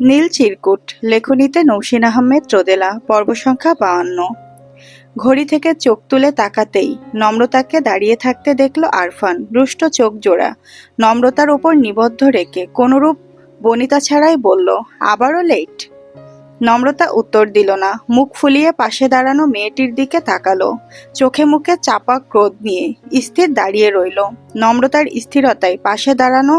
নীল চিরকুট, লেখনীতে নৌসিন আহমেদ রোদেলা, পর্ব সংখ্যা বাহান্ন। ঘড়ি থেকে চোখ তুলে তাকাতেই নম্রতাকে দাঁড়িয়ে থাকতে দেখল আরফান, রুষ্ট চোখ জোড়া। নম্রতার ওপর নিবদ্ধ রেখে কোনোরূপ বনিতা ছাড়াই বলল, আবারও লেট নম্রতা উত্তর দিল না। মুখ ফুলিয়ে পাশে দাঁড়ানো মেয়েটির দিকে তাকালো। চোখে মুখে চাপা ক্রোধ নিয়ে স্থির দাঁড়িয়ে রইল। নম্রতার স্থিরতায় পাশে দাঁড়ানো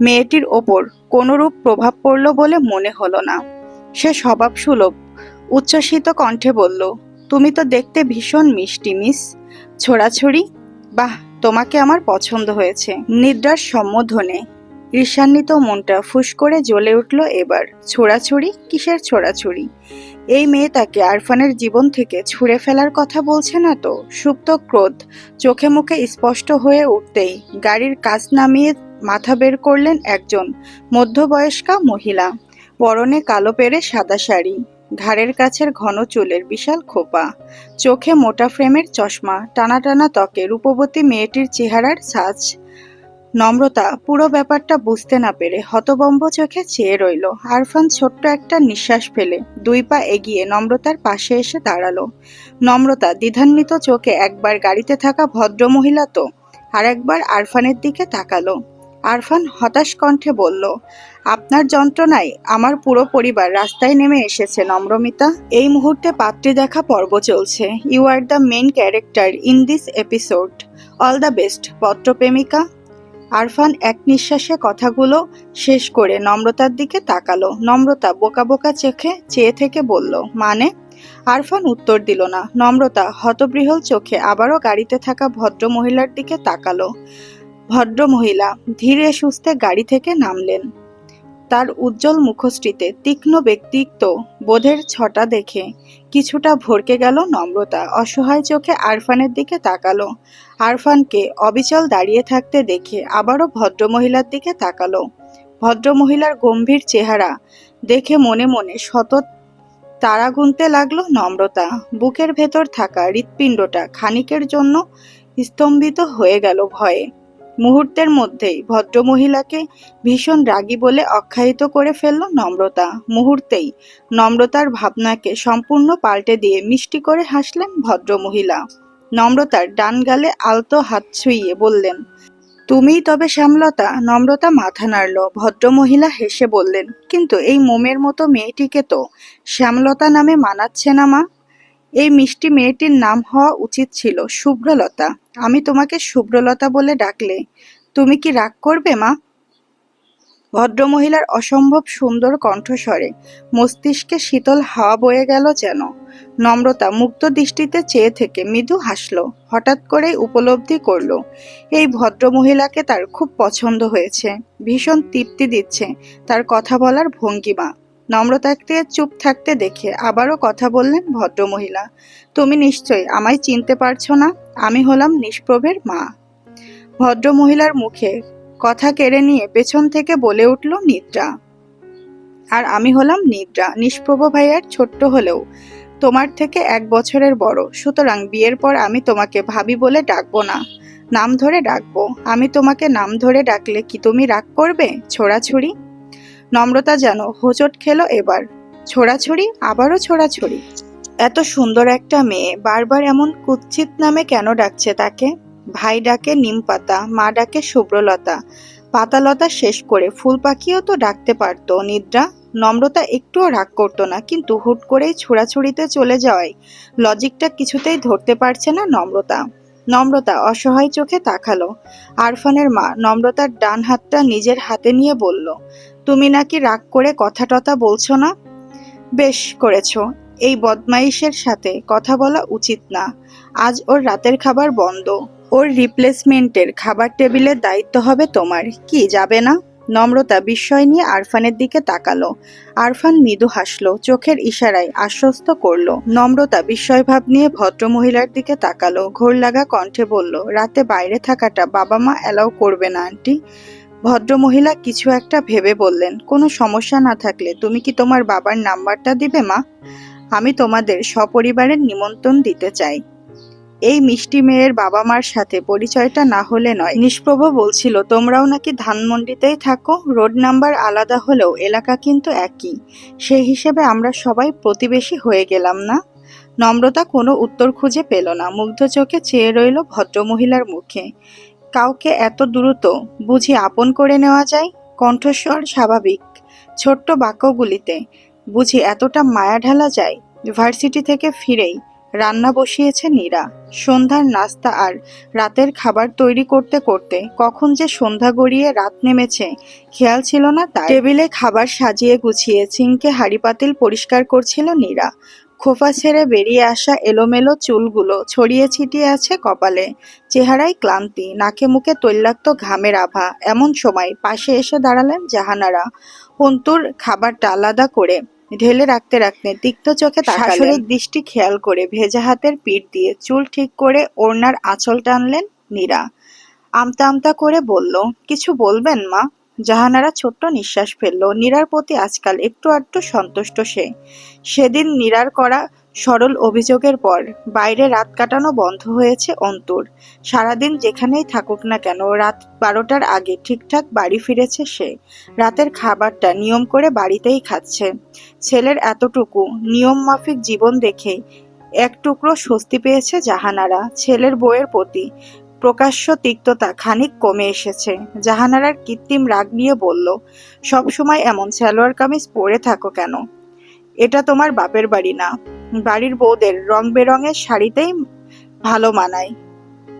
মেয়েটির ওপর কোনোরূপ প্রভাব পড়ল বলে মনে হলো না। সে স্বভাব সুলভ উচ্ছ্বসিত কণ্ঠে বলল, তুমি তো দেখতে ভীষণ মিষ্টি, মিস। ছোড়াছড়ি? বাহ, তোমাকে আমার পছন্দ হয়েছে। নিদ্রার সম্বোধনে ঈর্ষান্বিত মনটা ফুস করে জ্বলে উঠল এবার। ছোড়াছুড়ি? কিসের ছোড়াছুড়ি? এই মেয়ে তাকে আরফানের জীবন থেকে ছুঁড়ে ফেলার কথা বলছে না তো? সুপ্ত ক্রোধ, চোখে মুখে স্পষ্ট হয়ে উঠতেই গাড়ির কাজ নামিয়ে মাথা বের করলেন একজন মধ্যবয়স্কা মহিলা। পরনে কালো পেরে সাদা শাড়ি, ঘাড়ের কাছের ঘন চুলের বিশাল খোপা, চোখে মোটা ফ্রেমের চশমা, টানা টানা ত্বকে রূপবতী মেয়েটির চেহারার সাজ। নম্রতা, পুরো ব্যাপারটা বুঝতে না পেরে হতবম্ব চোখে চেয়ে রইল। আরফান ছোট্ট একটা নিঃশ্বাস ফেলে, দুই পা এগিয়ে নম্রতার পাশে এসে দাঁড়াল। নম্রতা, দ্বিধান্বিত চোখে একবার গাড়িতে থাকা ভদ্রমহিলা তো আর একবার আরফানের দিকে তাকালো। আরফান হতাশ কণ্ঠে বলল, আপনার যন্ত্রণায় আমার পুরো পরিবার রাস্তায় নেমে এসেছে, নম্রমিতা। এই মুহূর্তে পাত্রী দেখা পর্ব চলছে। You are the main character in this episode. All the best পত্রপ্রেমিকা Arfan এক নিঃশ্বাসে কথাগুলো শেষ করে নম্রতার দিকে তাকালো। নম্রতা বোকা বোকা চোখে চেয়ে থেকে বলল মানে? আরফান উত্তর দিল না। নম্রতা হতবৃহল চোখে আবারও গাড়িতে থাকা ভদ্র মহিলার দিকে তাকালো। ভদ্র মহিলা ধীরে সুস্থে গাড়ি থেকে নামলেন। তার উজ্জ্বল মুখশ্রীতে তীক্ষ্ণ ব্যক্তিত্ব বোধের ছটা দেখে। কিছুটা ভরকে গেল নম্রতা, অসহায় চোখে আরফানের দিকে তাকালো। আরফানকে অবিচল দাঁড়িয়ে থাকতে দেখে আবারও ভদ্রমহিলার দিকে তাকালো। ভদ্রমহিলার গম্ভীর চেহারা দেখে মনে মনে শত তারা গুনতে লাগল নম্রতা। বুকের ভেতর থাকা হৃৎপিণ্ডটা খানিকের জন্য স্তম্ভিত হয়ে গেল ভয়ে। মুহূর্তের মধ্যেই ভদ্রমহিলাকে ভীষণ রাগী বলে আখ্যায়িত করে ফেলল নম্রতা। মুহূর্তেই নম্রতার ভাবনাকে সম্পূর্ণ পাল্টে দিয়ে মিষ্টি করে হাসলেন ভদ্রমহিলা। নম্রতার ডান গালে আলতো হাত ছুঁইয়ে বললেন, তুমিই তবে শ্যামলতা? নম্রতা মাথা নাড়ল। ভদ্রমহিলা হেসে বললেন, কিন্তু এই মোমের মতো মেয়েটিকে তো শ্যামলতা নামে মানাচ্ছে না মা। এই মিষ্টি মেয়েটির নাম হওয়া উচিত ছিল শুভ্রলতা আমি তোমাকে শুভ্রলতা বলে ডাকলে। তুমি কি রাগ করবে, মা? ভদ্রমহিলার অসম্ভব সুন্দর কণ্ঠস্বরে মস্তিষ্কে শীতল হাওয়া বয়ে গেল যেন। নম্রতা, মুক্ত দৃষ্টিতে চেয়ে থেকে মৃদু হাসল, হঠাৎ করেই উপলব্ধি করল, এই ভদ্রমহিলাকে তার খুব পছন্দ হয়েছে। ভীষণ তৃপ্তি দিচ্ছে তার কথা বলার ভঙ্গিমা। নম্রতাকে চুপ থাকতে দেখে আবারও কথা বললেন ভদ্রমহিলা। তুমি নিশ্চয়ই আমায় চিনতে পারছ না? আমি হলাম নিষ্প্রভের মা। ভদ্রমহিলার মুখে কথা কেড়ে নিয়ে পেছন থেকে বলে উঠল নিদ্রা। আর আমি হলাম নিদ্রা, নিষ্প্রভ ভাইয়ার ছোট্ট হলেও। তোমার থেকে এক বছরের বড়, সুতরাং বিয়ের পর আমি তোমাকে ভাবি বলে ডাকবো না। নাম ধরে ডাকবো। আমি তোমাকে নাম ধরে ডাকলে কি তুমি রাগ করবে, ছোড়াছুড়ি? নম্রতা যেন হোঁচট খেলো এবার। ছোড়াছড়ি, আবারও ছোড়াছড়ি। এত সুন্দর একটা মেয়ে, বারবার এমন কুৎসিত নামে কেন ডাকছে তাকে? ভাই ডাকে নিম পাতা, মা ডাকে শুভ্রলতা। পাতালতা শেষ করে ফুল পাখিও তো ডাকতে পারতো। নিদ্রা, নম্রতা একটুও রাগ করতো না, কিন্তু হুট করেই ছোড়াছুড়িতে চলে যাওয়ায় লজিকটা কিছুতেই ধরতে পারছে না নম্রতা। নম্রতা অসহায় চোখে তাকালো। আরফানের মা নম্রতার ডান হাতটা নিজের হাতে নিয়ে বলল তুমি নাকি রাগ করে কথা টথা বলছো না? বেশ করেছ। এই বদমাইশের সাথে কথা বলা উচিত না। আজ ওর রাতের খাবার বন্ধ। ওর রিপ্লেসমেন্টের খাবার টেবিলের দায়িত্ব হবে তোমার। কি, যাবে না? নম্রতা বিস্ময় নিয়ে আরফানের দিকে তাকালো। আরফান মৃদু হাসলো, চোখের ইশারায় আশ্বস্ত করল। নম্রতা বিস্ময়ভাব নিয়ে ভদ্রমহিলার দিকে তাকালো। ঘোর লাগা কণ্ঠে বলল, রাতে বাইরে থাকাটা বাবা মা অ্যালাউ করবে না আন্টি ভদ্রমহিলা কিছু একটা ভেবে বললেন, কোনো সমস্যা না থাকলে তুমি কি তোমার বাবার নাম্বারটা দিবে, মা? আমি তোমাদের সপরিবারের নিমন্ত্রণ দিতে চাই। এই মিষ্টি মেয়ের বাবা মার সাথে পরিচয়টা না হলে নয়। নিষ্প্রভ বলছিল, তোমরাও নাকি ধানমন্ডিতেই থাকো, রোড নাম্বার আলাদা হলেও এলাকা কিন্তু একই। সেই হিসেবে আমরা সবাই প্রতিবেশী হয়ে গেলাম, না? নম্রতা কোনো উত্তর খুঁজে পেল না, মুগ্ধ চোখে চেয়ে রইল ভদ্রমহিলার মুখে। কাউকে এত দ্রুত বুঝি আপন করে নেওয়া যায়? কণ্ঠস্বর স্বাভাবিক। ছোট্ট বাক্যগুলিতে বুঝি এতটা মায়া ঢালা যায়? ভার্সিটি থেকে ফিরেই রান্না বসিয়েছে নীরা। সন্ধ্যার নাস্তা আর রাতের খাবার তৈরি করতে করতে কখন যে সন্ধ্যা গড়িয়ে রাত নেমেছে, খেয়াল ছিল না তার। টেবিলে খাবার সাজিয়ে গুছিয়ে, সিংকে হাঁড়ি পাতিল পরিষ্কার করছিল নীরা। খোফা ছেড়ে বেরিয়ে আসা এলোমেলো চুলগুলো ছড়িয়ে ছিটিয়ে আছে কপালে। চেহারায় ক্লান্তি নাকে মুখে তৈলাক্ত ঘামের আভা। এমন সময় পাশে এসে দাঁড়ালেন জাহানারা। অন্তুর খাবারটা আলাদা করে ঢেলে রাখতে রাখতে তিক্ত চোখে শাশুড়ির দৃষ্টি খেয়াল করে ভেজা হাতের পিঠ দিয়ে চুল ঠিক করে ওড়নার আঁচল টানলেন নীরা। আমতা আমতা করে বলল কিছু বলবেন মা? জাহানারা ছোট্ট নিঃশ্বাস ফেলল। নীরার প্রতি আজকাল একটু আধটু সন্তুষ্ট সে। সেদিন নীরার করা সরল অভিযোগের পর বাইরে রাত কাটানো বন্ধ হয়েছে অন্তুর। সারাদিন যেখানেই থাকুক না কেন, রাত বারোটার আগে ঠিকঠাক বাড়ি ফিরেছে সে। রাতের খাবারটা নিয়ম করে বাড়িতেই খাচ্ছে। ছেলের এতটুকু নিয়ম মাফিক জীবন দেখে এক টুকরো স্বস্তি পেয়েছে জাহানারা, ছেলের বউয়ের প্রতি। প্রকাশ্য তিক্ততা খানিক কমে এসেছে। জাহানারার কৃত্রিম রাগ নিয়ে বলল সবসময় এমন সালোয়ার কামিজ পরে থাকো কেন? এটা তোমার বাপের বাড়ি না। বাড়ির বউদের রং বেরঙের শাড়িতেই ভালো মানায়।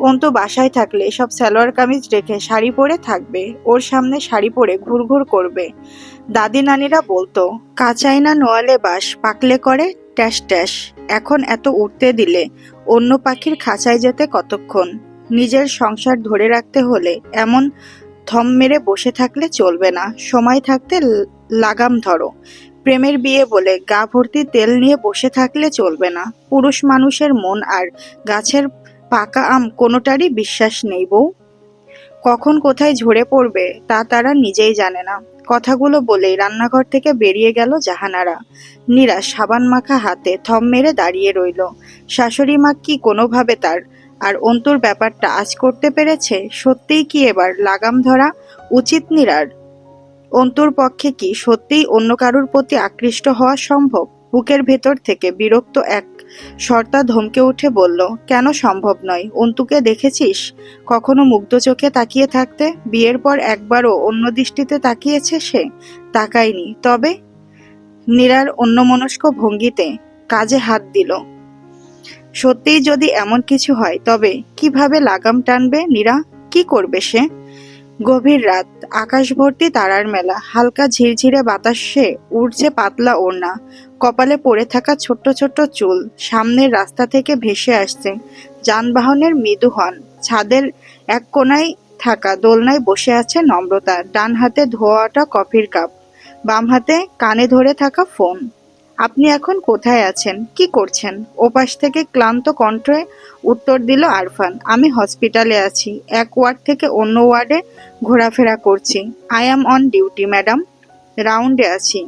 অন্তু বাসায় থাকলে সব সালোয়ার কামিজ রেখে শাড়ি পরে থাকবে। ওর সামনে শাড়ি পরে ঘুরঘুর করবে। দাদি নানিরা বলতো, কাঁচাই না নোয়ালে বাস, পাকলে করে ট্যাস ট্যাস। এখন এত উঠতে দিলে অন্য পাখির খাঁচায় যেতে কতক্ষণ? নিজের সংসার ধরে রাখতে হলে এমন থম মেরে বসে থাকলে চলবে না। সময় থাকতে লাগাম ধরো। প্রেমের বিয়ে বলে গা ভর্তি তেল নিয়ে বসে থাকলে চলবে না। পুরুষ মানুষের মন আর গাছের পাকা আম কোনোটারই বিশ্বাস নেই বউ। কখন কোথায় ঝরে পড়বে তা তারা নিজেই জানে না। কথাগুলো বলেই রান্নাঘর থেকে বেরিয়ে গেল জাহানারা। নীরা সাবান মাখা হাতে থম মেরে দাঁড়িয়ে রইল। শাশুড়ি মা কি কোনোভাবে তার আর অন্তুর ব্যাপারটা আজ করতে পেরেছে, সত্যিই কি এবার লাগাম ধরা উচিত নীরার? অন্তুর পক্ষে কি সত্যিই অন্য কারুর প্রতি আকৃষ্ট হওয়া সম্ভব? বুকের ভেতর থেকে বিরক্ত এক সর্তা ধমকে উঠে বলল, কেন সম্ভব নয়? অন্তুকে দেখেছিস? কখনো মুগ্ধ চোখে তাকিয়ে থাকতে? বিয়ের পর একবারও অন্য দৃষ্টিতে তাকিয়েছে সে? তাকায়নি। তবে? নীরার অন্যমনস্ক ভঙ্গিতে কাজে হাত দিল। সত্যিই যদি এমন কিছু হয়, তবে কীভাবে লাগাম টানবে নীরা? কি করবে সে? গভীর রাত আকাশ ভর্তি তারার মেলা, হালকা ঝিরঝিরে বাতাসে উড়ছে পাতলা ওড়না, কপালে পড়ে থাকা ছোট্ট ছোট্ট চুল, সামনের রাস্তা থেকে ভেসে আসছে, যানবাহনের মৃদু হন ছাদের এক কোনায় থাকা দোলনায় বসে আছে নম্রতা ডান হাতে ধোয়াটা কফির কাপ বাম হাতে কানে ধরে থাকা ফোন। আপনি এখন কোথায় আছেন? কি করছেন? ওপাশ থেকে ক্লান্ত কণ্ঠে উত্তর দিল আরফান, আমি হসপিটালে আছি, এক ওয়ার্ড থেকে অন্য ওয়ার্ডে ঘোরাফেরা করছি। I am on duty madam রাউন্ডে আছি।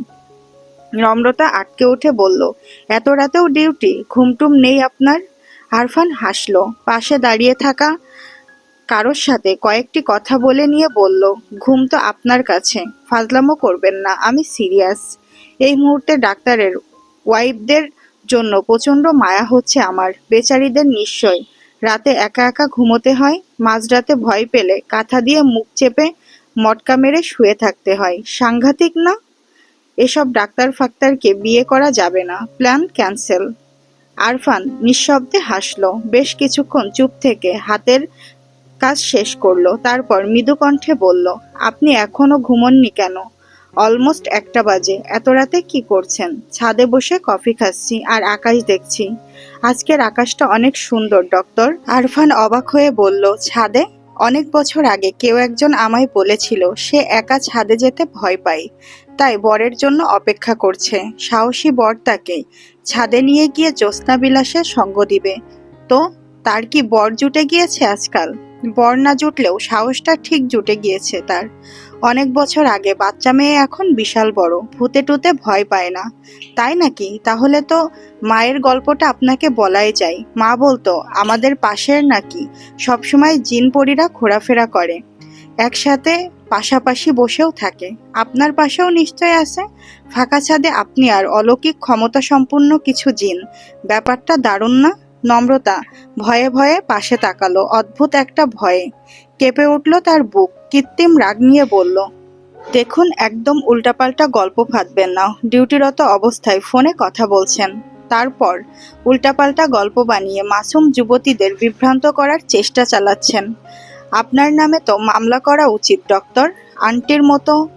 নম্রতা আটকে উঠে বলল, এত রাতেও ডিউটি ঘুমটুম নেই আপনার? আরফান হাসলো, পাশে দাঁড়িয়ে থাকা কারোর সাথে কয়েকটি কথা বলে নিয়ে বলল, ঘুম তো আপনার কাছে, ফাজলামো করবেন না, আমি সিরিয়াস এই মুহূর্তে ডাক্তারের ওয়াইফদের জন্য প্রচণ্ড মায়া হচ্ছে আমার। বেচারিদের নিশ্চয়। রাতে একা একা ঘুমোতে হয়, মাঝরাতে ভয় পেলে কাঁথা দিয়ে মুখ চেপে মটকা মেরে শুয়ে থাকতে হয়। সাংঘাতিক না? এসব ডাক্তার ফাক্তারকে বিয়ে করা যাবে না। Plan cancel. আরফান নিঃশব্দে হাসলো। বেশ কিছুক্ষণ চুপ থেকে হাতের কাজ শেষ করল। তারপর মৃদু কণ্ঠে বলল, আপনি এখনও ঘুমননি কেন? অলমোস্ট একটা বাজে। এত রাতে কি করছেন? ছাদে বসে কফি খাচ্ছি আর আকাশ দেখছি। আজকের আকাশটা অনেক সুন্দর, ডক্টর। আরফান অবাক হয়ে বলল, ছাদে? অনেক বছর আগে কেউ একজন আমায় বলেছিল, সে একা ছাদে যেতে ভয় পায়। তাই বরের জন্য অপেক্ষা করছে। সাহসী বর তাকে। ছাদে নিয়ে গিয়ে জ্যোৎস্না বিলাসে সঙ্গ দিবে। তো, তার কি বর জুটে গিয়েছে আজকাল? বর না জুটলেও সাহসটা ঠিক জুটে গিয়েছে তার। অনেক বছর আগে বাচ্চা মেয়ে এখন বিশাল বড়, ভূতে টুতে ভয় পায় না। তাই নাকি? তাহলে তো মায়ের গল্পটা আপনাকে বলাই যায়। মা বলতো, আমাদের পাশের নাকি সবসময় জিন পরীরা ঘোরাফেরা করে। একসাথে পাশাপাশি বসেও থাকে। আপনার পাশেও নিশ্চয় আছে? ফাঁকা ছাদে আপনি আর অলৌকিক ক্ষমতা সম্পন্ন কিছু জিন। ব্যাপারটা দারুণ না? নম্রতা ভয়ে ভয়ে পাশে তাকালো, অদ্ভুত একটা ভয়ে। কেঁপে উঠল তার বুক, কৃত্রিম রাগ নিয়ে বলল, দেখুন, একদম উল্টাপাল্টা গল্প ফাঁদবেন না। ডিউটিরত অবস্থায় ফোনে কথা বলছেন। তারপর উল্টাপাল্টা গল্প বানিয়ে মাসুম যুবতীদের বিভ্রান্ত করার চেষ্টা চালাচ্ছেন। আপনার নামে তো মামলা করা উচিত, ডক্টর। আন্টির মতো